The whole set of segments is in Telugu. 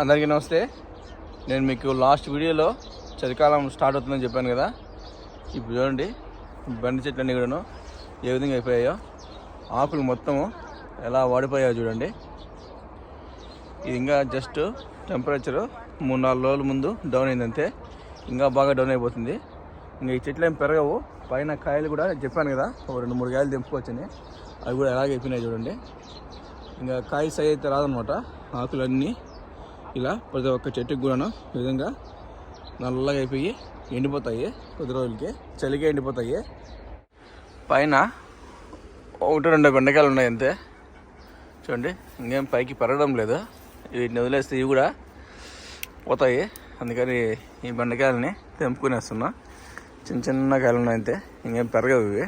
అందరికీ నమస్తే. నేను మీకు లాస్ట్ వీడియోలో చలికాలం స్టార్ట్ అవుతుందని చెప్పాను కదా. ఇప్పుడు చూడండి బండి చెట్లన్నీ కూడాను ఏ విధంగా అయిపోయాయో ఆకులు మొత్తము ఎలా వాడిపోయాయో చూడండి. ఇది ఇంకా జస్ట్ టెంపరేచరు మూడు నాలుగు రోజుల ముందు డౌన్ అయిందంతే. ఇంకా బాగా డౌన్ అయిపోతుంది. ఇంకా ఈ చెట్లు ఏం పెరగవు. పైన కాయలు కూడా చెప్పాను కదా ఒక రెండు మూడు కాయలు తెంపుకోవచ్చని. అవి కూడా ఎలాగ అయిపోయినాయి చూడండి. ఇంకా కాయ సై అయితే రాదనమాట. ఆకులన్నీ ఇలా ప్రతి ఒక్క చెట్టుకి కూడాను ఈ విధంగా నల్లగా అయిపోయి ఎండిపోతాయి కొద్ది రోజులకి చలిగా ఎండిపోతాయి. పైన ఒకటి రెండు బెండకాయలు ఉన్నాయి అంతే. చూడండి ఇంకేం పైకి పెరగడం లేదు. వీటిని వదిలేస్తే ఇవి కూడా పోతాయి. అందుకని ఈ బెండకాయలని తెంపుకునేస్తున్నా. చిన్న చిన్న కాయలు ఉన్నాయి అంతే. ఇంకేం పెరగవు ఇవి.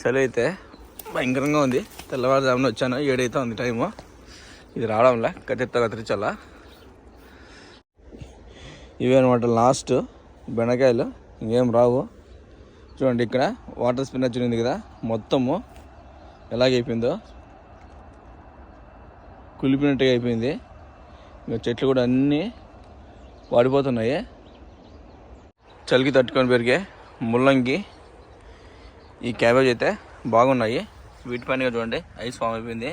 చలి అయితే భయంకరంగా ఉంది. తెల్లవారుజామున వచ్చాను. ఏడైతే ఉంది టైము. ఇది రావడంలా. కత్తితో కత్తిరించాలా? ఇవే అనమాట లాస్ట్ బెండకాయలు. ఇంకేం రావు. చూడండి ఇక్కడ వాటర్ స్పిన్నర్ ఉంది కదా. మొత్తము ఎలాగైపోయిందో కులిపినట్టుగా అయిపోయింది. ఇంకా చెట్లు కూడా అన్నీ వాడిపోతున్నాయి. చలికి తట్టుకొని పెరిగే ముల్లంగి ఈ క్యాబేజ్ అయితే బాగున్నాయి. వీటి పైన చూడండి ఐస్ ఫామ్ అయిపోయింది.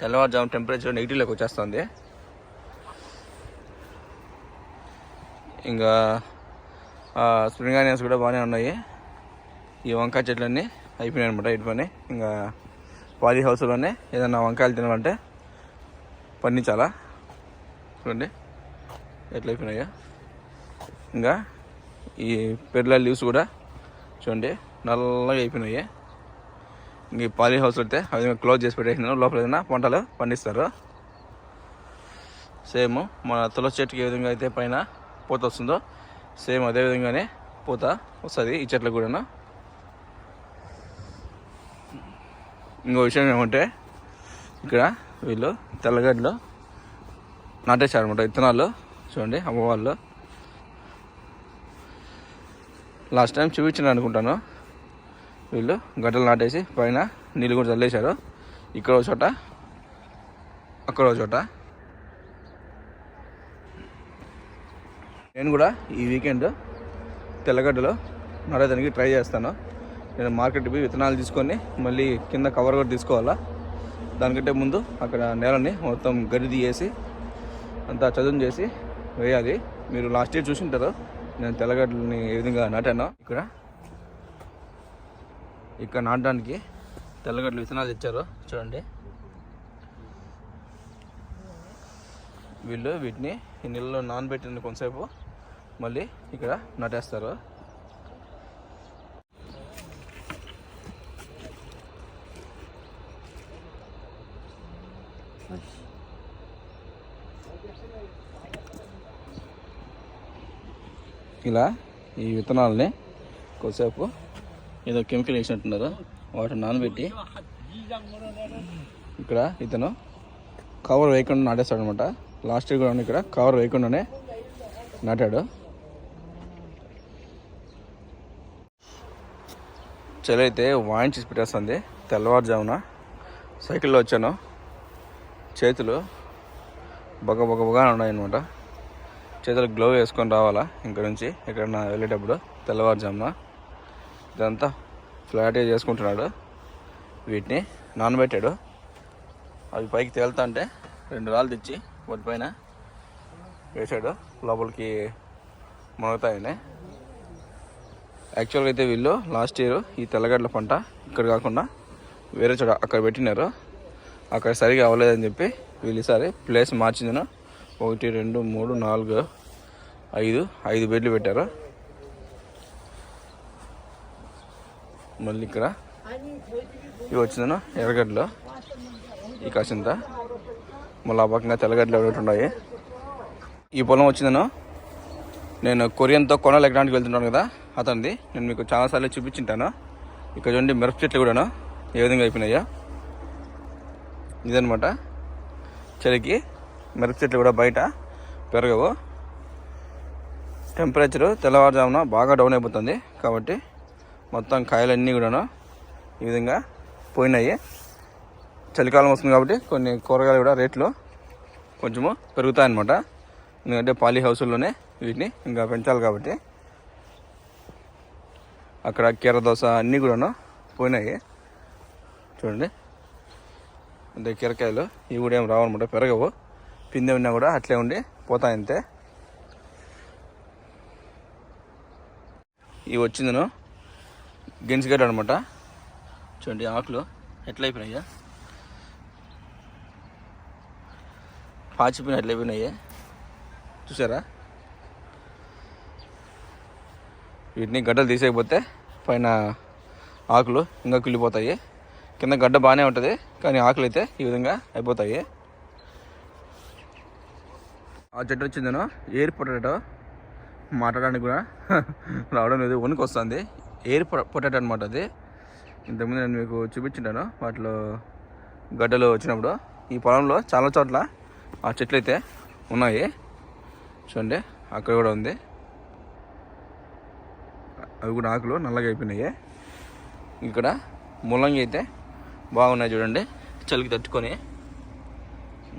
తెల్లవారుజాము టెంపరేచర్ నెగిటివ్లోకి వచ్చేస్తుంది. ఇంకా స్ప్రింగ్ ఆనియన్స్ కూడా బాగానే ఉన్నాయి. ఈ వంకాయ చెట్లన్నీ అయిపోయినాయి అనమాట ఇటు పని. ఇంకా పాలీ హౌస్లోనే ఏదైనా వంకాయలు తినాలంటే పండించాలా? చూడండి ఎట్లా అయిపోయినాయో. ఇంకా ఈ పెర్ల లీవ్స్ కూడా చూడండి. నల్లగా అయిపోయినాయి. ఇంక పాలీ హౌస్ అయితే అది క్లోజ్ చేసి పెట్టేసినాను. లోపల ఏదైనా పంటలు పండిస్తారు. సేమ్ మన తులసి చెట్టుకి ఏ విధంగా అయితే పైన పూత వస్తుందో సేమ్ అదే విధంగానే పూత వస్తుంది ఈ చెట్లకు కూడా ఇంకో విషయం ఏమంటే ఇక్కడ వీళ్ళు తెల్లగడ్డలు నాటేశారు అనమాట విత్తనాలు చూడండి అమ్మవాళ్ళు లాస్ట్ టైం చూపించిన అనుకుంటాను వీళ్ళు గడ్డలు నాటేసి పైన నీళ్ళు కూడా చల్లేశారు. ఇక్కడ ఒక చోట అక్కడ ఒక చోట. నేను కూడా ఈ వీకెండ్ తెల్లగడ్డలో నాటేదానికి ట్రై చేస్తాను. నేను మార్కెట్ పోయి విత్తనాలు తీసుకొని మళ్ళీ కింద కవర్ కూడా తీసుకోవాలా. దానికంటే ముందు అక్కడ నేలని మొత్తం గడ్డి తీయేసి అంతా చదును చేసి వేయాలి. మీరు లాస్ట్ ఇయర్ చూసింటారు నేను తెల్లగడ్డలని ఏ విధంగా నాటాను. ఇక్కడ ఇక్కడ నాటడానికి తెల్లగడ్డలు విత్తనాలు ఇచ్చారు చూడండి. వీళ్ళు వీటిని ఈ నీళ్ళలో నానబెట్టిన కొంతసేపు మళ్ళీ ఇక్కడ నాటేస్తారు. ఇలా ఈ విత్తనాలని కొద్దిసేపు ఏదో కెమికల్ వేసినట్టున్నారు. వాటిని నానబెట్టి ఇక్కడ ఇతను కవర్ వేయకుండా నాటేస్తాడు అనమాట లాస్ట్ ఇయర్ కూడా ఇక్కడ కవర్ వేయకుండానే నాటాడు. చలి అయితే వాయించేసి పెట్టేస్తుంది. తెల్లవారుజామున సైకిల్లో వచ్చాను. చేతులు బగ బగ బొగా ఉన్నాయన్నమాట. చేతులకు గ్లో వేసుకొని రావాలా? ఇక్కడ నుంచి ఎక్కడన్నా వెళ్ళేటప్పుడు తెల్లవారుజామున. ఇదంతా ఫ్లాట్గా చేసుకుంటున్నాడు. వీటిని నానబెట్టాడు. అవి పైకి తేలుతా అంటే రెండు రాళ్ళు తెచ్చి వాటి పైన వేసాడు. లోపలికి మునగుతాయని యాక్చువల్గా అయితే వీళ్ళు లాస్ట్ ఇయర్ ఈ తెల్లగడ్డల పంట ఇక్కడ కాకుండా వేరే చోట అక్కడ పెట్టినారు. అక్కడ సరిగా అవ్వలేదని చెప్పి వీళ్ళు ఈసారి ప్లేస్ మార్చిందను. ఒకటి రెండు మూడు నాలుగు ఐదు ఐదు బెడ్లు పెట్టారు. మళ్ళీ ఇక్కడ. ఇవి వచ్చిందను ఎర్రగడ్డలు. ఈ కాసింత. మళ్ళీ ఆ పక్కన తెల్లగడ్డలు ఒకటి ఉన్నాయి. ఈ పొలం వచ్చిందను నేను కొరియన్తో కొనాలి ఎక్కడానికి వెళ్తున్నాను కదా అతనిది. నేను మీకు చాలాసార్లు చూపించింటాను. ఇక్కడ చూడండి మిరప చెట్లు కూడాను ఏ విధంగా అయిపోయినాయో. ఇదనమాట చలికి మిరప చెట్లు కూడా బయట పెరగవు. టెంపరేచరు తెల్లవారుజామున బాగా డౌన్ అయిపోతుంది కాబట్టి మొత్తం కాయలన్నీ కూడాను ఈ విధంగా పోయినాయి. చలికాలం వస్తుంది కాబట్టి కొన్ని కూరగాయలు కూడా రేట్లు కొంచెము పెరుగుతాయన్నమాట. ఎందుకంటే పాలీ హౌసుల్లోనే వీటిని ఇంకా పెంచాలి కాబట్టి. అక్కడ కీర దోశ అన్నీ కూడాను పోయినాయి. చూడండి. అంటే కీరకాయలు ఇవి కూడా ఏం రావన్నమాట పెరగవు. పిందె ఉన్నా కూడా అట్లే ఉండి పోతాయి అంతే ఇవి వచ్చిందను. గిన్సిగడ్డ అనమాట చూడండి ఆకులు ఎట్లయిపోయినాయా పాచిపోయిన ఎట్లా అయిపోయినాయి చూసారా? వీటిని గడ్డలు తీసేయకపోతే పైన ఆకులు ఇంకా కుళ్ళిపోతాయి. కింద గడ్డ బాగానే ఉంటుంది కానీ ఆకులు అయితే ఈ విధంగా అయిపోతాయి. ఆ చెట్టు వచ్చిందను ఎయిర్ పొటాటో మాట్లాడడానికి కూడా రావడం లేదు వణుకు వస్తుంది ఎయిర్ పొటాటో అనమాట అది. ఇంతకుముందు నేను మీకు చూపించుంటాను. వాటిలో గడ్డలు వచ్చినప్పుడు ఈ పొలంలో చాలా చోట్ల ఆ చెట్లు అయితే ఉన్నాయి. చూడండి అక్కడ కూడా ఉంది. అవి కూడా ఆకులు నల్లగా అయిపోయినాయి. ఇక్కడ ముల్లంగి అయితే బాగున్నాయి చూడండి. చలికి తట్టుకొని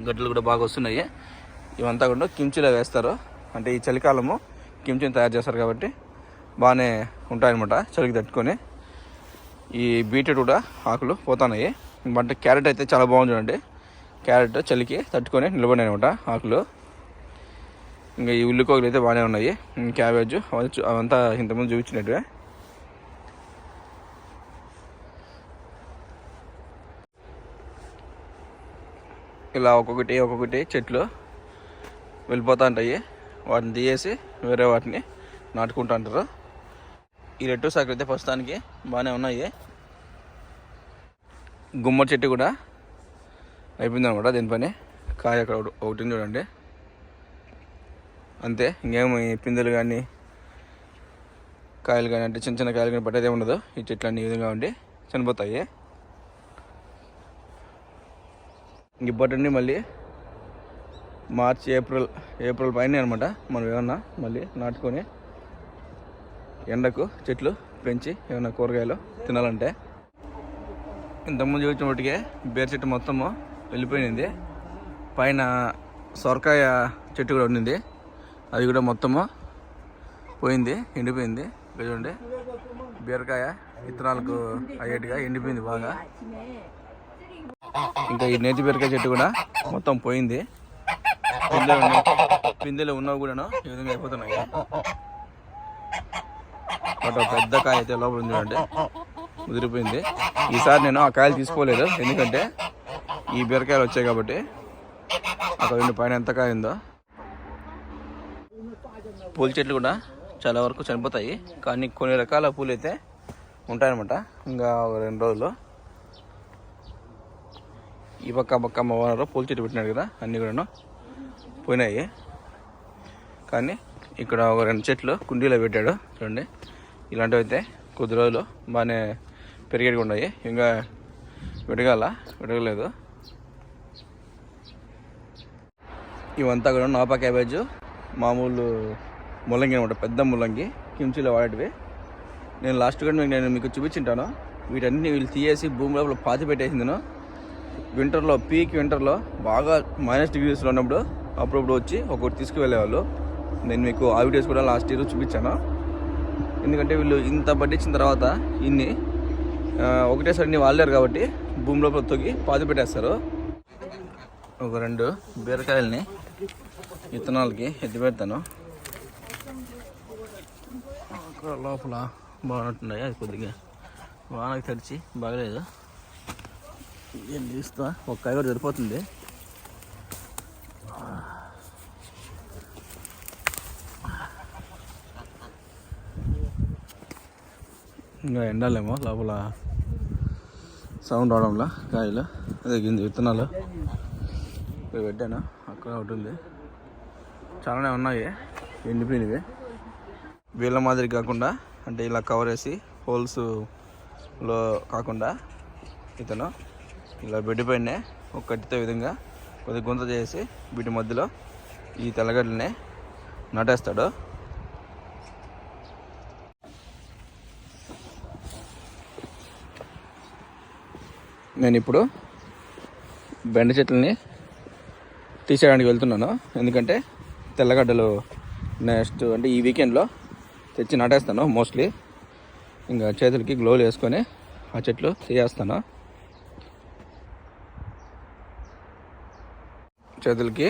గడ్డలు కూడా బాగా వస్తున్నాయి. ఇవంతా కూడా కిమ్చిలో వేస్తారు. అంటే ఈ చలికాలము కిమ్చిని తయారు చేస్తారు కాబట్టి బాగానే ఉంటాయన్నమాట చలికి తట్టుకొని. ఈ బీట్రూట్ కూడా ఆకులు పోతున్నాయి. బట్ క్యారెట్ అయితే చాలా బాగుంది చూడండి. క్యారెట్ చలికి తట్టుకొని నిలబడినాయి అనమాట ఆకులు. ఇంకా ఈ ఉల్లికోకలు అయితే బాగానే ఉన్నాయి. క్యాబేజ్ అవంతా ఇంతకుముందు చూపించినట్టువే. ఇలా ఒక్కొక్కటి ఒక్కొక్కటి చెట్లు వెళ్ళిపోతూ ఉంటాయి వాటిని తీసేసి వేరే వాటిని నాటుకుంటూ ఉంటారు. ఈ రెడ్ సాకులు అయితే ప్రస్తుతానికి బాగానే ఉన్నాయి. గుమ్మడి చెట్టు కూడా అయిపోయింది అనమాట దీనిపైన. కాయ అక్కడ ఒకటి- చూడండి. అంతే ఇంకేమి పిందెలు కానీ కాయలు కానీ అంటే చిన్న చిన్న కాయలు కానీ పట్టేదే ఉండదు. ఈ చెట్లు అన్ని విధంగా ఉండి చనిపోతాయి. ఇప్పటి మళ్ళీ మార్చి ఏప్రిల్ ఏప్రిల్ పైన అనమాట మనం ఏమన్నా మళ్ళీ నాటుకొని ఎండకు చెట్లు పెంచి ఏమైనా కూరగాయలు తినాలంటే. ఇంతకుముందు చూసిన వాటికే బీర చెట్టు మొత్తము వెళ్ళిపోయింది. పైన సొరకాయ చెట్టు కూడా ఉండింది. అది కూడా మొత్తము పోయింది ఎండిపోయింది. ఇక్కడ చూడండి బీరకాయ విత్తనాలకు అయ్యేట్టుగా ఎండిపోయింది బాగా. ఇంకా ఈ నేతి బీరకాయ చెట్టు కూడా మొత్తం పోయింది. పిందెలు ఉన్నాయి. పిందెలు ఉన్నవి కూడాను ఈ విధంగా అయిపోతున్నాయి. బట్ ఒక పెద్ద కాయ అయితే లోపల ఉంది అంటే ముదిరిపోయింది. ఈసారి నేను ఆ కాయలు తీసుకోలేదు ఎందుకంటే ఈ బీరకాయలు వచ్చాయి కాబట్టి. అక్కడ రెండు పైన ఎంత కాయ ఉందో. పూల చెట్లు కూడా చాలా వరకు చనిపోతాయి కానీ కొన్ని రకాల పూలు అయితే ఉంటాయన్నమాట. ఇంకా ఒక రెండు రోజులు. ఈ పక్క పక్క మా ఓనరు పూల చెట్టు పెట్టినాడు కదా అన్నీ కూడాను పోయినాయి. కానీ ఇక్కడ ఒక రెండు చెట్లు కుండీలో పెట్టాడు చూడండి. ఇలాంటివి అయితే కొద్ది రోజులు బాగానే పెరిగేవి ఉన్నాయి. ఇంకా విడగాల విడగలేదు. ఇవంతా కూడా నాపా క్యాబేజ్ మామూలు ముల్లంగి అనమాట పెద్ద ముల్లంగి కిమ్చీలో వాడేటివి. నేను లాస్ట్ కూడా మీకు నేను మీకు చూపించింటాను. వీటన్ని వీళ్ళు తీసేసి భూమి లోపల పాతి పెట్టేసింది వింటర్లో పీక్ వింటర్లో బాగా మైనస్ డిగ్రీస్లో ఉన్నప్పుడు అప్పుడప్పుడు వచ్చి ఒకటి తీసుకువెళ్ళేవాళ్ళు. నేను మీకు ఆ వీడియోస్ కూడా లాస్ట్ ఇయర్ చూపించాను. ఎందుకంటే వీళ్ళు ఇంత పట్టించిన తర్వాత ఇన్ని ఒకటేసారి ఇన్ని వాళ్ళారు కాబట్టి భూమి లోపల తొక్కి పాతి పెట్టేస్తారు. ఒక రెండు బీరకాయలని విత్తనాలకి ఎత్తి పెడతాను. అక్కడ లోపల బాగున్నట్టున్నాయి అది కొద్దిగా వానకి తడిచి బాగలేదు. ఏం తీస్తా ఒక కూడా సరిపోతుంది. ఇంకా ఎండాలేమో లోపల సౌండ్ రావడంలా కాయలు అదే గింజ విత్తనాలు. ఇక్కడ పెట్టాను అక్కడ ఒకటి ఉంది. చాలానే ఉన్నాయి ఎండిపోయినవి. వీళ్ళ మాదిరి కాకుండా అంటే ఇలా కవర్ వేసి హోల్స్లో కాకుండా ఇతను ఇలా బెడ్ పైన ఒక కట్టితో విధంగా కొద్ది గుంత చేసి వీటి మధ్యలో ఈ తెల్లగడ్డలనే నాటేస్తాడు. నేను ఇప్పుడు బెండ చెట్లని తీసేయడానికి వెళ్తున్నాను. ఎందుకంటే తెల్లగడ్డలు నెక్స్ట్ అంటే ఈ వీకెండ్లో తెచ్చి నాటేస్తాను మోస్ట్లీ. ఇంకా చేతులకి గ్లోవ్లు వేసుకొని ఆ చెట్లు తీయేస్తాను చేతులకి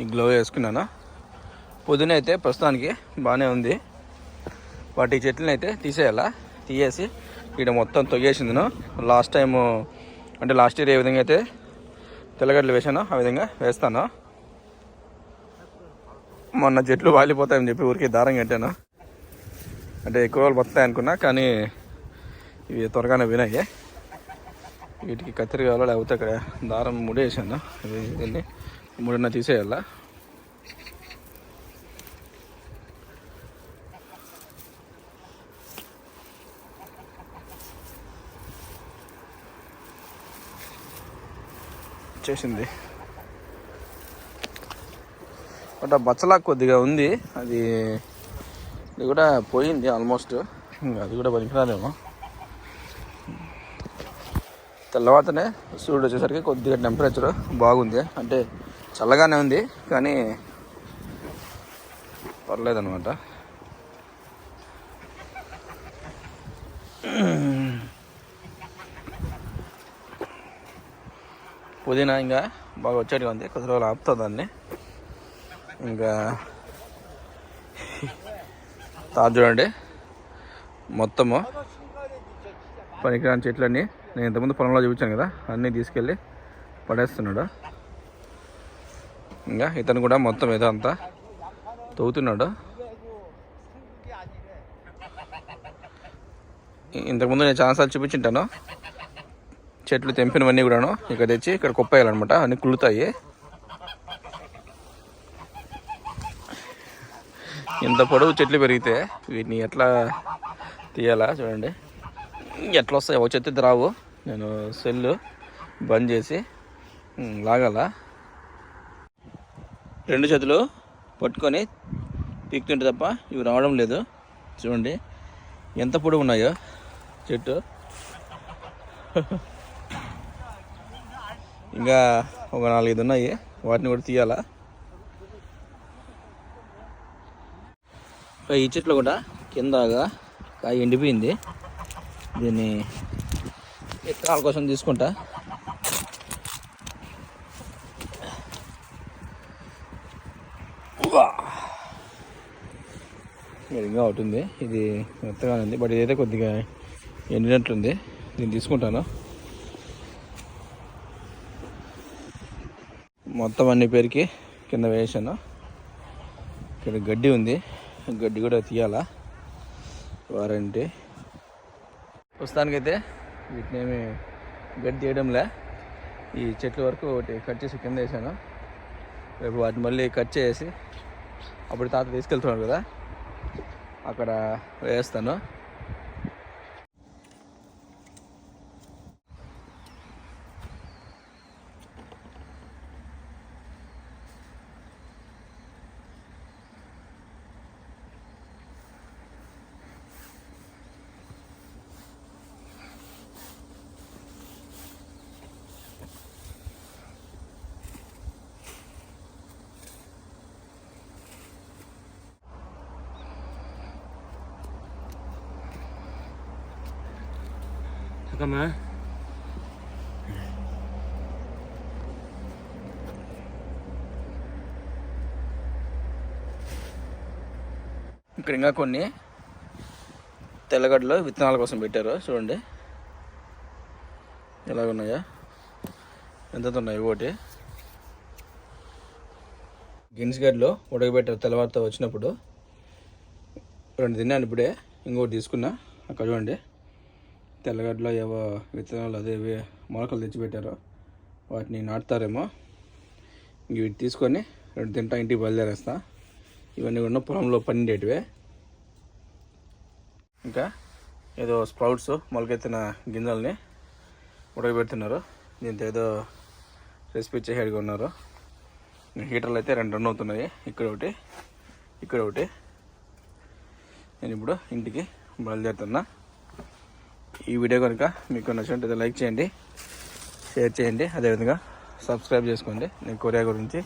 ఈ గ్లో వేసుకున్నాను. పొద్దున అయితే ప్రస్తుతానికి బాగానే ఉంది. వాటి చెట్లని అయితే తీసేయాలా? తీసేసి ఇక్కడ మొత్తం తొగేసింది లాస్ట్ టైం అంటే లాస్ట్ ఇయర్ ఏ విధంగా అయితే తెల్లగడ్డలు వేసానో ఆ విధంగా వేస్తాను. మొన్న చెట్లు వాలిపోతాయని చెప్పి ఊరికి దారం కట్టాను. అంటే ఎక్కువ రోజులు బతాయి అనుకున్నా కానీ ఇవి త్వరగానే వినాయి. వీటికి కత్తిరి కావాలో లేకపోతే అక్కడ దారం ముడేసాను. ఇది దీన్ని ముడిన తీసేయాలా? చేసింది బట్ ఆ బచ్చలా కొద్దిగా ఉంది. అది ఇది కూడా పోయింది ఆల్మోస్ట్. ఇంకా అది కూడా పనికిరాలేమో తెల్లవాతనే సూర్యుడు వచ్చేసరికి కొద్దిగా టెంపరేచర్ బాగుంది. అంటే చల్లగానే ఉంది కానీ పర్లేదన్నమాట. పుదీనా ఇంకా బాగా వచ్చేట్టుగా ఉంది. కొద్ది రోజులు ఆపుతా దాన్ని. ఇంకా తాజు చూడండి. మొత్తము పనికిరాని చెట్లన్నీ. నేను ఇంతకుముందు పొలంలో చూపించాను కదా అన్నీ తీసుకెళ్ళి పడేస్తున్నాడు. ఇంకా ఇతను కూడా మొత్తం ఏదో అంతా తవ్వుతున్నాడు. ఇంతకుముందు నేను చాలాసార్లు చూపించుంటాను. చెట్లు తెంపినవన్నీ కూడాను ఇక్కడ తెచ్చి ఇక్కడ కుప్పేయాలన్నమాట. అన్నీ కుళ్ళుతాయి. ఇంత పొడవు చెట్లు పెరిగితే వీటిని ఎట్లా తీయాలా చూడండి. ఎట్లా వస్తాయి ఒక చెత్త అయితే రావు. నేను సెల్లు బంద్ చేసి లాగాల. రెండు చేతులు పట్టుకొని పీక్తుంటే తప్ప ఇవి రావడం లేదు. చూడండి ఎంత పొడవు ఉన్నాయో చెట్టు. ఇంకా ఒక నాలుగైదు ఉన్నాయి. వాటిని కూడా తీయాలా? ఈ చెట్లు కూడా కిందగా కాయ ఎండిపోయింది. దీన్ని విత్తనాల కోసం తీసుకుంటా. ఉవ్వా. ఇది ఇంకా ఒకటి ఉంది ఇది మెత్తగానే ఉంది బట్ ఇదైతే కొద్దిగా ఎండినట్లుంది. దీన్ని తీసుకుంటాను. మొత్తం అన్ని పేరుకి కింద వేసాను. ఇక్కడ గడ్డి ఉంది. గడ్డి కూడా తీయాలా. వారంటీ. ప్రస్తుతానికైతే వీటిని ఏమి గడ్డి తీయడంలే. ఈ చెట్ల వరకు ఒకటి కట్ చేసి కింద వేసాను. రేపు వాటిని మళ్ళీ కట్ చేసి అప్పుడు తాత తీసుకెళ్తున్నాడు కదా. అక్కడ వేస్తాను. పక్కమ్మా ఇక్కడ ఇంకా కొన్ని తెల్లగడ్డలో విత్తనాల కోసం పెట్టారు చూడండి. ఎలాగున్నాయా? ఎంత ఉన్నాయి ఒకటి. గిన్స్గడ్లో ఉడకబెట్టారు తెల్లవారితో వచ్చినప్పుడు రెండు తిన్నాను ఇప్పుడే ఇంకోటి తీసుకున్నా. అక్కడ చూడండి. తెల్లగడ్డలో ఏవో విత్తనాలు అదే మొలకలు తెచ్చిపెట్టారో వాటిని నాటుతారేమో. ఇవి వీటి తీసుకొని రెండు తింటా ఇంటికి బయలుదేరేస్తా. ఇవన్నీ కూడా పొలంలో పండేటివే. ఇంకా ఏదో స్ప్రౌట్స్ మొలకెత్తిన గింజల్ని ఉడకబెడుతున్నారు. దీంతో ఏదో రెసిపీ చేసేడిగా ఉన్నారు. హీటర్లు అయితే రెండు రన్ అవుతున్నాయి. ఇక్కడ ఒకటి ఇక్కడ ఒకటి. నేను ఇప్పుడు ఇంటికి బయలుదేరుతున్నా. ఈ వీడియో కనుక మీకు నచ్చినట్లయితే లైక్ చేయండి షేర్ చేయండి అదేవిధంగా సబ్స్క్రైబ్ చేసుకోండి. నేను కొరియా గురించి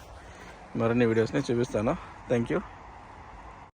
మరిన్ని వీడియోస్ని చూపిస్తాను. Thank you